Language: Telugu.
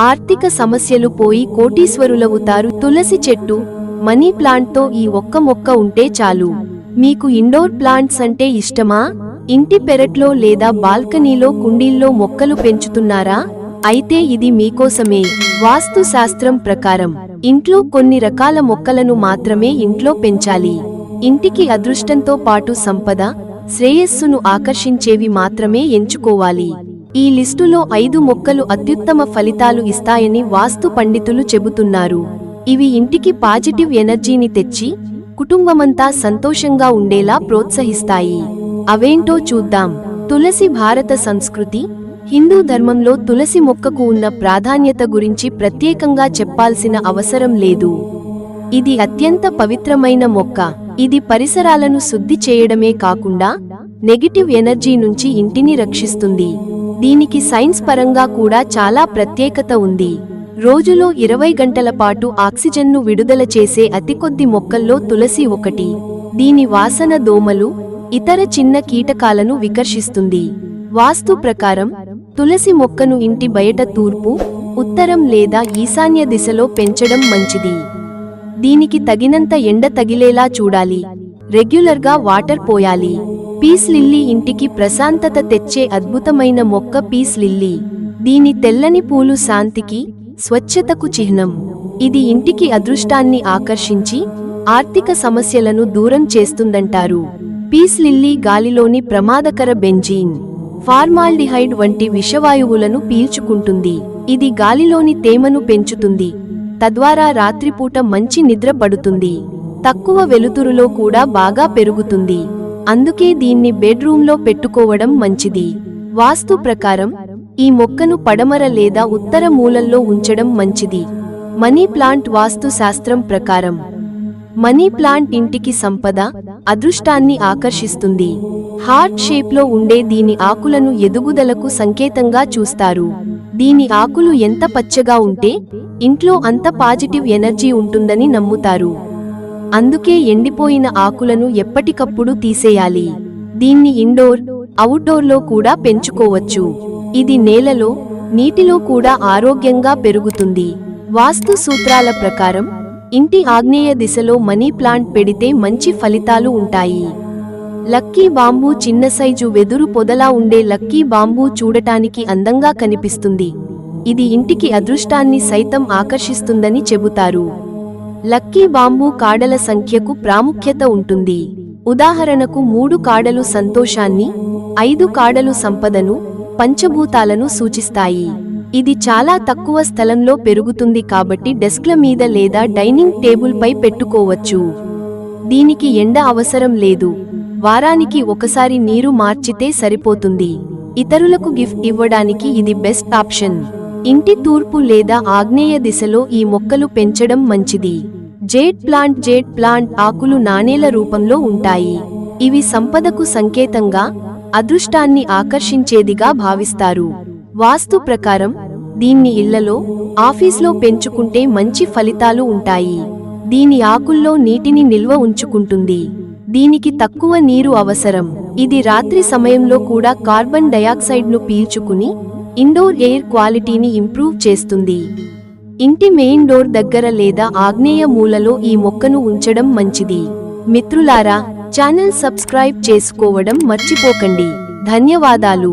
ఆర్థిక సమస్యలు పోయి కోటీశ్వరులవుతారు. తులసి చెట్టు మనీ ప్లాంట్తో ఈ ఒక్క మొక్క ఉంటే చాలు. మీకు ఇండోర్ ప్లాంట్స్ అంటే ఇష్టమా? ఇంటి పెరట్లో లేదా బాల్కనీలో కుండీల్లో మొక్కలు పెంచుతున్నారా? అయితే ఇది మీకోసమే. వాస్తు శాస్త్రం ప్రకారం ఇంట్లో కొన్ని రకాల మొక్కలను మాత్రమే ఇంట్లో పెంచాలి. ఇంటికి అదృష్టంతో పాటు సంపద శ్రేయస్సును ఆకర్షించేవి మాత్రమే ఎంచుకోవాలి. ఈ లిస్టులో ఐదు మొక్కలు అత్యుత్తమ ఫలితాలు ఇస్తాయని వాస్తు పండితులు చెబుతున్నారు. ఇవి ఇంటికి పాజిటివ్ ఎనర్జీని తెచ్చి కుటుంబమంతా సంతోషంగా ఉండేలా ప్రోత్సహిస్తాయి. అవేంటో చూద్దాం. తులసి భారత సంస్కృతి హిందూ ధర్మంలో తులసి మొక్కకు ఉన్న ప్రాధాన్యత గురించి ప్రత్యేకంగా చెప్పాల్సిన అవసరం లేదు. ఇది అత్యంత పవిత్రమైన మొక్క. ఇది పరిసరాలను శుద్ధి చేయడమే కాకుండా నెగిటివ్ ఎనర్జీ నుంచి ఇంటిని రక్షిస్తుంది. దీనికి సైన్స్ పరంగా కూడా చాలా ప్రత్యేకత ఉంది. రోజులో ఇరవై గంటల పాటు ఆక్సిజన్ను విడుదల చేసే అతి కొద్ది మొక్కల్లో తులసి ఒకటి. దీని వాసన దోమలు ఇతర చిన్న కీటకాలను వికర్షిస్తుంది. వాస్తు ప్రకారం తులసి మొక్కను ఇంటి బయట తూర్పు ఉత్తరం లేదా ఈశాన్య దిశలో పెంచడం మంచిది. దీనికి తగినంత ఎండ తగిలేలా చూడాలి. రెగ్యులర్గా వాటర్ పోయాలి. పీస్ లిల్లీ ఇంటికి ప్రశాంతత తెచ్చే అద్భుతమైన మొక్క పీస్ లిల్లీ. దీని తెల్లని పూలు శాంతికి స్వచ్ఛతకు చిహ్నం. ఇది ఇంటికి అదృష్టాన్ని ఆకర్షించి ఆర్థిక సమస్యలను దూరం చేస్తుందంటారు. పీస్ లిల్లీ గాలిలోని ప్రమాదకర బెంజీన్ ఫార్మాల్డిహైడ్ వంటి విషవాయువులను పీల్చుకుంటుంది. ఇది గాలిలోని తేమను పెంచుతుంది. తద్వారా రాత్రిపూట మంచి నిద్ర పడుతుంది. తక్కువ వెలుతురులో కూడా బాగా పెరుగుతుంది. అందుకే దీన్ని బెడ్రూంలో పెట్టుకోవడం మంచిది. వాస్తు ప్రకారం ఈ మొక్కను పడమర లేదా ఉత్తర మూలల్లో ఉంచడం మంచిది. మనీ ప్లాంట్ వాస్తు శాస్త్రం ప్రకారం. మనీ ప్లాంట్ ఇంటికి సంపద అదృష్టాన్ని ఆకర్షిస్తుంది. హార్ట్ షేప్లో ఉండే దీని ఆకులను ఎదుగుదలకు సంకేతంగా చూస్తారు. దీని ఆకులు ఎంత పచ్చగా ఉంటే ఇంట్లో అంత పాజిటివ్ ఎనర్జీ ఉంటుందని నమ్ముతారు. అందుకే ఎండిపోయిన ఆకులను ఎప్పటికప్పుడు తీసేయాలి. దీన్ని ఇండోర్ అవుట్డోర్లో కూడా పెంచుకోవచ్చు. ఇది నేలలో నీటిలో కూడా ఆరోగ్యంగా పెరుగుతుంది. వాస్తు సూత్రాల ప్రకారం ఇంటి ఆగ్నేయ దిశలో మనీ ప్లాంట్ పెడితే మంచి ఫలితాలు ఉంటాయి. లక్కీ బాంబూ చిన్న సైజు వెదురు పొదలా ఉండే లక్కీ బాంబూ చూడటానికి అందంగా కనిపిస్తుంది. ఇది ఇంటికి అదృష్టాన్ని సైతం ఆకర్షిస్తుందని చెబుతారు. లక్కీ బాంబూ కాడల సంఖ్యకు ప్రాముఖ్యత ఉంటుంది. ఉదాహరణకు మూడు కాడలు సంతోషాన్ని ఐదు కాడలు సంపదను పంచభూతాలను సూచిస్తాయి. ఇది చాలా తక్కువ స్థలంలో పెరుగుతుంది కాబట్టి డెస్క్ల మీద లేదా డైనింగ్ టేబుల్పై పెట్టుకోవచ్చు. దీనికి ఎండ అవసరం లేదు. వారానికి ఒకసారి నీరు మార్చితే సరిపోతుంది. ఇతరులకు గిఫ్ట్ ఇవ్వడానికి ఇది బెస్ట్ ఆప్షన్. ఇంటి తూర్పు లేదా ఆగ్నేయ దిశలో ఈ మొక్కలు పెంచడం మంచిది. జేడ్ ప్లాంట్ జేడ్ ప్లాంట్ ఆకులు నాణేల రూపంలో ఉంటాయి. ఇవి సంపదకు సంకేతంగా అదృష్టాన్ని ఆకర్షించేదిగా భావిస్తారు. వాస్తు ప్రకారం దీన్ని ఇళ్ళలో ఆఫీస్లో పెంచుకుంటే మంచి ఫలితాలు ఉంటాయి. దీని ఆకుల్లో నీటిని నిల్వ ఉంచుకుంటుంది. దీనికి తక్కువ నీరు అవసరం. ఇది రాత్రి సమయంలో కూడా కార్బన్ డయాక్సైడ్ను పీల్చుకుని ఇండోర్ ఎయిర్ క్వాలిటీని ఇంప్రూవ్ చేస్తుంది. ఇంటి మెయిన్ డోర్ దగ్గర లేదా ఆగ్నేయ మూలలో ఈ మొక్కను ఉంచడం మంచిది. మిత్రులారా ఛానల్ సబ్స్క్రైబ్ చేసుకోవడం మర్చిపోకండి. ధన్యవాదాలు.